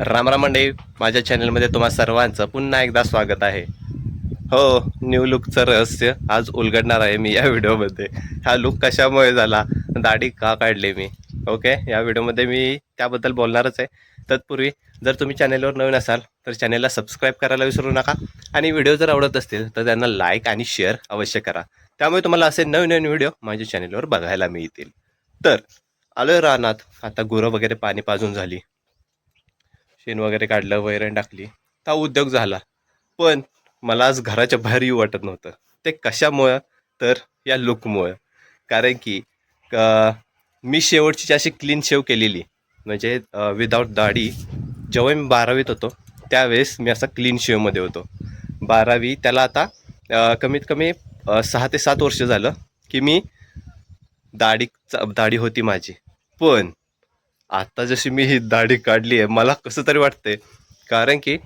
रामराम मंडळी माझ्या चॅनलमध्ये तुम्हा सर्वांचं पुन्हा एकदा स्वागत आहे. हो न्यू लुकचं रहस्य आज उलगडणार आहे मी या व्हिडिओमध्ये. हा लुक कशामुळे झाला? दाढी का काढली मी? ओके या व्हिडिओमध्ये मी त्याबद्दल बोलणारच आहे. तत्पूर्वी जर तुम्ही चॅनेलवर नवीन असाल तर चॅनेलला सबस्क्राईब करायला विसरू नका. आणि व्हिडिओ जर आवडत असतील तर त्यांना लाईक आणि शेअर अवश्य करा. त्यामुळे तुम्हाला असे नवीन नवीन व्हिडिओ माझ्या चॅनेलवर बघायला मिळतील. तर आलोय रानात. आता गुरं वगैरे पाणी पाजून झाली. शेण वगैरे काढलं वैरण टाकली. हा उद्योग झाला. पण मला आज घराच्या बाहेर येऊ वाटत नव्हतं. ते कशामुळं? तर या लुकमुळं. कारण की मी शेवटची जी अशी क्लीन शेव केलेली म्हणजे विदाऊट दाढी जेव्हा मी बारावीत होतो त्यावेळेस मी असा क्लीन शेवमध्ये होतो. बारावी त्याला आता कमीत कमी सहा ते सात वर्ष झालं की मी दाढी दाढी होती माझी. पण आता जशी मी ही दाढी काढली आहे मला कसं तरी वाटते कारण की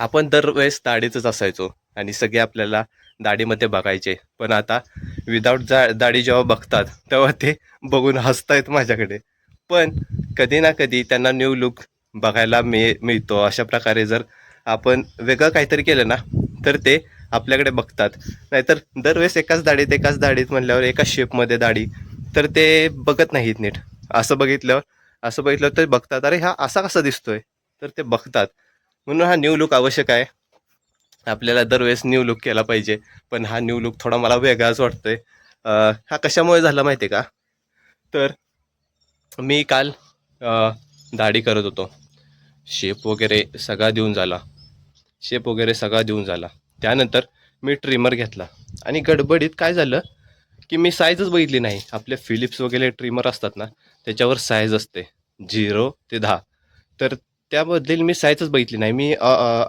आपण दरवेळेस दाढीतच असायचो आणि सगळे आपल्याला दाढीमध्ये बघायचे. पण आता विदाऊट जा दाढी जेव्हा बघतात तेव्हा ते बघून हसतायत माझ्याकडे. पण कधी ना कधी त्यांना न्यू लुक बघायला मिळ मिळतो. अशा प्रकारे जर आपण वेगळं काहीतरी केलं ना तर ते आपल्याकडे बघतात. नाहीतर दरवेळेस एकाच दाढीत एकाच दाढीत म्हणल्यावर एकाच शेपमध्ये दाढी तर ते बघत नाहीत नीट. असं बघितलं असं बघितलं तर बघतात अरे हा असा कसा दिसतोय? तर ते बघतात. म्हणून हा न्यू लुक आवश्यक आहे. आपल्याला दरवेळेस न्यू लुक केला पाहिजे. पण हा न्यू लुक थोडा मला वेगळाच वाटतोय. हा कशामुळे झाला माहिती आहे का? तर मी काल दाढी करत होतो. शेप वगैरे सगळा देऊन झाला. शेप वगैरे सगळा देऊन झाला. त्यानंतर मी ट्रिमर घेतला. आणि गडबडीत काय झालं की मी साईजच बघितली नाही. आपले फिलिप्स वगैरे ट्रिमर असतात ना त्याच्यावर साईज असते. झिरो ते दहा. तर त्याबद्दल मी साईजच बघितली नाही. मी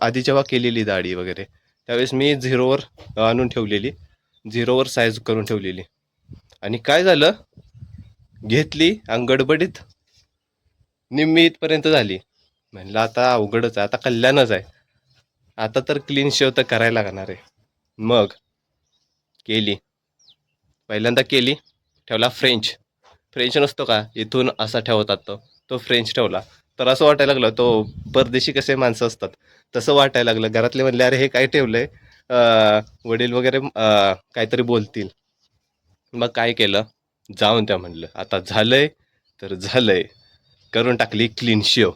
आधी जेव्हा केलेली दाढी वगैरे त्यावेळेस मी झिरोवर आणून ठेवलेली. झिरोवर साईज करून ठेवलेली. आणि काय झालं? घेतली आणि गडबडीत निम्मी इथपर्यंत झाली. म्हणलं आता अवघडच आहे. आता कल्याणच आहे. आता तर क्लीन शेव तर करायला लागणार आहे. मग केली. पहिल्यांदा केली. ठेवला फ्रेंच फ्रेंच नसतो का? इथून असा ठेवतात तो. तो फ्रेंच ठेवला. तर असं वाटायला लागलं तो परदेशी कसे माणसं असतात? तसं वाटायला लागलं. घरातले म्हणले अरे हे काय ठेवलंय? वडील वगैरे काहीतरी बोलतील. मग काय केलं? जाऊन त्या म्हणलं आता झालंय तर झालंय. करून टाकली क्लीन शेव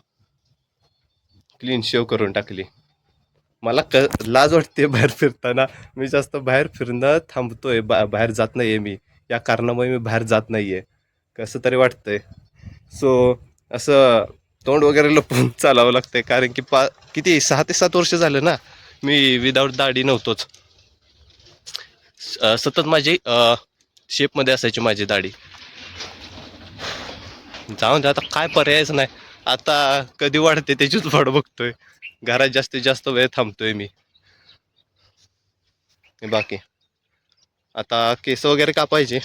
क्लीन शेव करून टाकली. मला क लाज वाटते बाहेर फिरताना. मी जास्त बाहेर फिरणं थांबतोय. बा बाहेर जात नाही आहे मी. या कारणामुळे मी बाहेर जात नाही आहे कसं तरी वाटतंय. सो असं तोंड वगैरे लपून चालावं लागतंय. कारण की पा किती सहा ते सात वर्ष झालं ना मी विदाऊट दाढी नव्हतोच. सतत माझी शेपमध्ये असायची माझी दाढी. जाऊन दे आता काय पर्यायच नाही. आता कधी वाढते त्याचीच वाट बघतोय. घरात जास्तीत जास्त वेळ थांबतोय मी. हे बाकी. आता केस वगैरे कापायचे.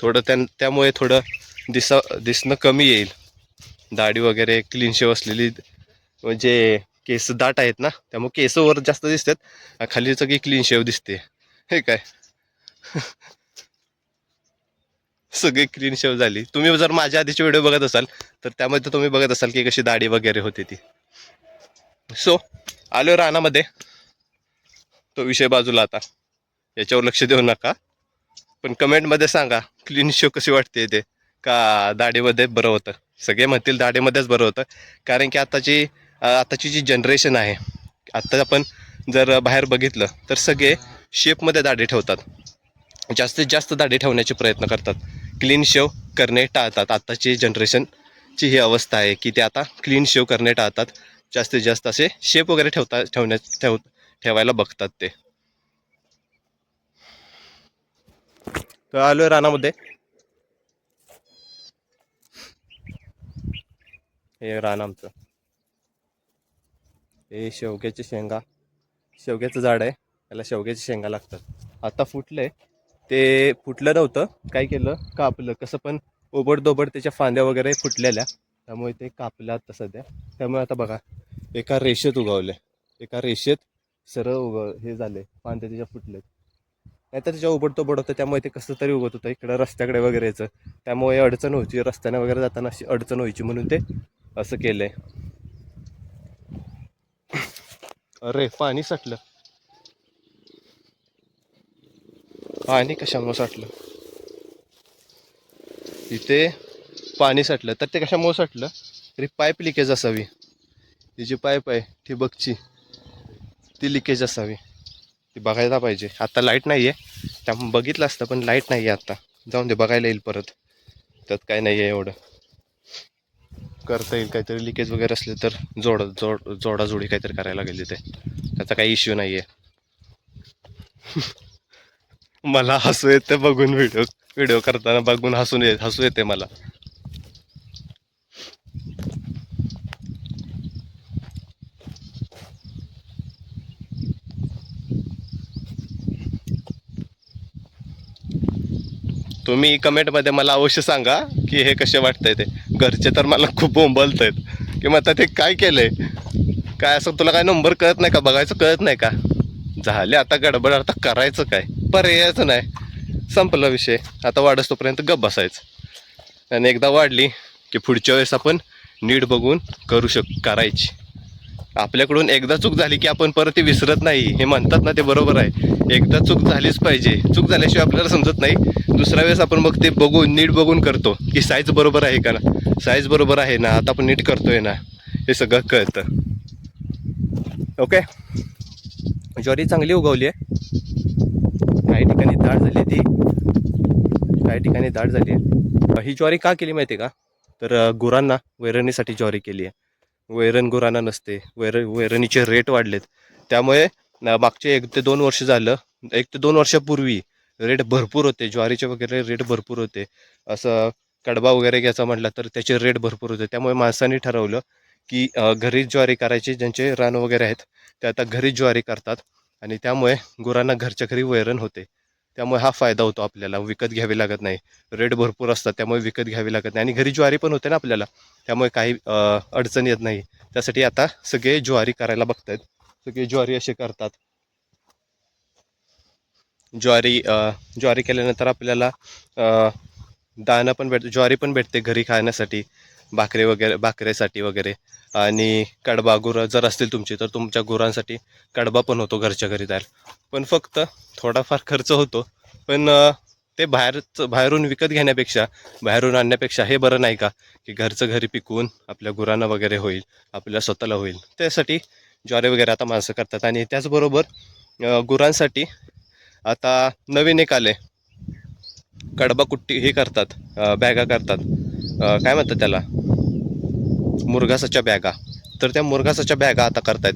थोडं त्या त्यामुळे थोडं दिसा दिसणं कमी येईल. दाढी वगैरे क्लीन शेव असलेली म्हणजे केस दाट आहेत ना त्यामुळे केस वर जास्त दिसतात. खाली सगळी क्लीन शेव दिसते. हे काय? सगळी क्लीन शेव झाली. तुम्ही जर माझ्या आधीचे व्हिडिओ बघत असाल तर त्यामध्ये तुम्ही बघत असाल की कशी दाढी वगैरे होती ती. सो आलो रानामध्ये. तो विषय बाजूला आता. याच्यावर लक्ष देऊ नका. पण कमेंटमध्ये सांगा क्लीन शो कशी वाटते ते. का दाढीमध्ये बरं होतं? सगळे म्हणतील दाढीमध्येच बरं होतं. कारण की आताची आताची जी जनरेशन आहे आत्ता आपण जर बाहेर बघितलं तर सगळे शेपमध्ये दाढी ठेवतात. जास्तीत जास्त दाढी ठेवण्याचे प्रयत्न करतात. क्लीन शेव करणे टाळतात. आत्ताची जनरेशनची ही अवस्था आहे की ते आता क्लीन शेव करणे टाळतात. जास्तीत जास्त असे शेप वगैरे ठेवता ठेवण्या ठेव ठेवायला बघतात ते. तर आलोय रानामध्ये. हे रान आमचं. हे शेवग्याचे शेंगा. शेवग्याचं झाड आहे. त्याला शेवग्याच्या शेंगा लागतात. आता फुटले. ते फुटलं नव्हतं. काय केलं? कापलं. कसं पण ओबडदोबड त्याच्या फांद्या वगैरे फुटलेल्या. त्यामुळे ते कापलं आता सध्या. त्यामुळे आता बघा एका रेषेत उगवले एका रेषेत सरळ उग हे झाले फांद्या त्याच्या फुटलेत नाहीतर त्याच्या उबडतोबड होतं त्यामुळे ते कसं तरी उगत होतं इकडं रस्त्याकडे वगैरे यायचं त्यामुळे अडचण व्हायची रस्त्याने वगैरे जाताना अशी अडचण व्हायची म्हणून ते असं केलं आहे अरे पाणी साठलं. पाणी कशामुळं साठलं? इथे पाणी साठलं. तर ते कशामुळं साठलं? तरी पाईप लिकेज असावी. ही जी पाईप आहे ठिबकची ती लिकेज असावी. ती बघायला पाहिजे. आता लाइट नाही आहे त्यामुळे बघितलं असतं पण लाइट नाही आहे आत्ता जाऊन दे बघायला येईल परत. त्यात काय नाही आहे एवढं. करता येईल काहीतरी. लिकेज वगैरे असले तर जोड जोड जोडाजोडी काहीतरी करायला लागेल तिथे. त्याचा काही इश्यू नाही आहे मला हसू येते बघून व्हिडिओ व्हिडिओ करताना बघून हसून येत हसू येते मला. तुम्ही कमेंटमध्ये मला अवश्य सांगा की हे कसे वाटतंय ते. घरचे तर मला खूप बोंबलत आहेत की मग आता ते काय केलं आहे काय असं तुला काय नंबर कळत नाही का? बघायचं कळत नाही का? झाले आता गडबड आता करायचं काय? पर्यायचं नाही. संपला विषय. आता वाढस तोपर्यंत गप बसायचं. आणि एकदा वाढली की पुढच्या वेळेस आपण नीट बघून करू शक करायची. आपल्याकडून एकदा चूक झाली की आपण परत ती विसरत नाही. हे म्हणतात ना ते बरोबर आहे. एकदा चूक झालीच पाहिजे. चूक झाल्याशिवाय आपल्याला समजत नाही. दुसऱ्या वेळेस आपण मग ते बघून नीट बघून करतो की साईज बरोबर आहे का ना? साईज बरोबर आहे ना? आता आपण नीट करतोय ना? हे सगळं कळतं. ओके ज्वारी चांगली उगवली आहे काही ठिकाणी दाट झाली ती. काही ठिकाणी दाट झाली. आहे ही ज्वारी का केली माहिती आहे का? तर गुरांना वैरणीसाठी ज्वारी केली आहे वैरण गुरांना नसते. वैर वैरणीचे रेट वाढलेत. त्यामुळे मागचे एक ते दोन वर्ष झालं. एक ते दोन वर्षापूर्वी रेट भरपूर होते. ज्वारीचे वगैरे रेट भरपूर होते. असं कडबा वगैरे घ्यायचा म्हटलं तर त्याचे रेट भरपूर होते. त्यामुळे माणसांनी ठरवलं की घरीच ज्वारी करायची ज्यांचे रान वगैरे आहेत ते आता घरीच ज्वारी करतात आणि त्यामुळे गुरांना घरच्या घरी वैरण होते. त्यामुळे हा फायदा होतो आपल्याला. विकत घ्यावी लागत नाही. रेट भरपूर असतात त्यामुळे विकत घ्यावी लागत नाही. आणि घरी ज्वारी पण होते ना आपल्याला. त्यामुळे काही अडचण येत नाही. त्यासाठी आता सगळे ज्वारी करायला बघत आहेत सगळे ज्वारी असे करतात. ज्वारी ज्वारी केल्यानंतर आपल्याला अ, दाणं पण भेट ज्वारी पण भेटते घरी खाण्यासाठी भाकरी वगैरे भाकरीसाठी वगैरे. आणि कडबा गुरं जर असतील तुमची तर तुमच्या गुरांसाठी कडबा पण होतो घरच्या घरी तयार. पण फक्त थोडाफार खर्च होतो. पण ते बाहेरचं बाहेरून विकत घेण्यापेक्षा बाहेरून आणण्यापेक्षा हे बरं नाही का? की घरचं घरी पिकवून आपल्या गुरांना वगैरे होईल आपल्या स्वतःला होईल. त्यासाठी ज्वारी वगैरे आता माणसं करतात. आणि त्याचबरोबर गुरांसाठी आता नवीन एक आले. कडबा कुट्टी हे करतात बॅगा करतात. काय म्हणतात त्याला? मुरघासाच्या बॅगा. तर त्या मुरघासाच्या बॅगा आता करतायत.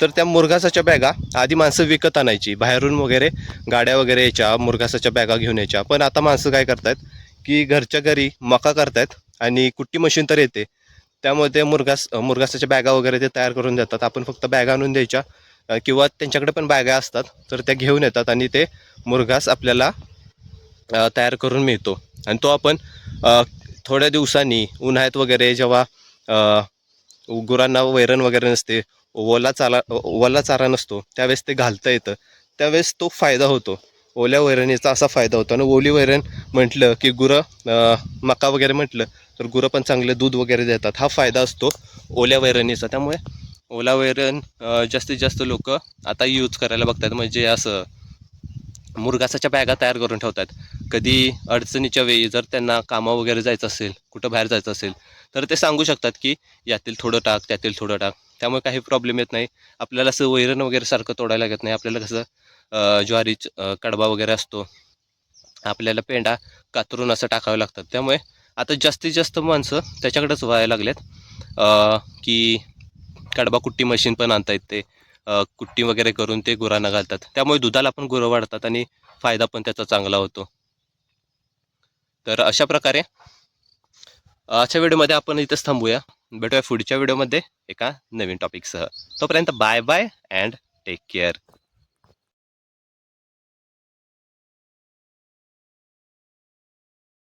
तर त्या मुरघासाच्या बॅगा आधी माणसं विकत आणायची. बाहेरून वगैरे गाड्या वगैरे यायच्या मुरघासाच्या बॅगा घेऊन यायच्या. पण आता माणसं काय करतायत की घरच्या घरी मका करतायत आणि कुट्टी मशीन तर येते. त्यामुळे मुरघास मुरघासाच्या बॅगा वगैरे ते तयार करून देतात. आपण फक्त बॅगा आणून द्यायच्या. किंवा त्यांच्याकडे पण बॅगा असतात तर त्या घेऊन येतात आणि ते मुरघास आपल्याला तयार करून मिळतो. आणि तो आपण थोड्या दिवसांनी उन्हाळ्यात वगैरे जेव्हा गुरांना वैरण वगैरे नसते ओला चाला ओला चारा नसतो त्यावेळेस ते घालता येतं. त्यावेळेस तो फायदा होतो. ओल्या वैरणीचा असा फायदा होतो. आणि ओली वैरण म्हटलं की गुरं मका वगैरे म्हटलं तर गुरं पण चांगले दूध वगैरे देतात. हा फायदा असतो ओल्या वैरणीचा. त्यामुळे ओला वैरण जास्तीत जास्त लोक आता यूज करायला बघतात. म्हणजे असं मुरगासाच्या बॅगा तयार करून ठेवतात. कधी अडचणीच्या वेळी जर त्यांना कामं वगैरे जायचं असेल कुठं बाहेर जायचं असेल तर ते सांगू शकतात की यातील थोडं टाक त्यातील थोडं टाक. त्यामुळे काही प्रॉब्लेम येत नाही. आपल्याला असं वैरण वगैरे सारखं तोडायला लागत नाही. आपल्याला कसं ज्वारी कडबा वगैरे असतो. आपल्याला पेंडा कातरून असं टाकावं लागतात. त्यामुळे आता जास्तीत जास्त माणसं त्याच्याकडेच व्हायला लागलेत. की कडबा कुट्टी मशीन पण आणता येते कुट्टी वगैरे करून ते गुरांना घालतात. त्यामुळे दुधाला पण गुरं वाढतात आणि फायदा पण त्याचा चांगला होतो. तर अशा प्रकारे आजच्या व्हिडिओमध्ये आपण इथंच थांबूया. भेटूया पुढच्या व्हिडिओमध्ये एका नवीन टॉपिकसह तोपर्यंत bye bye and take care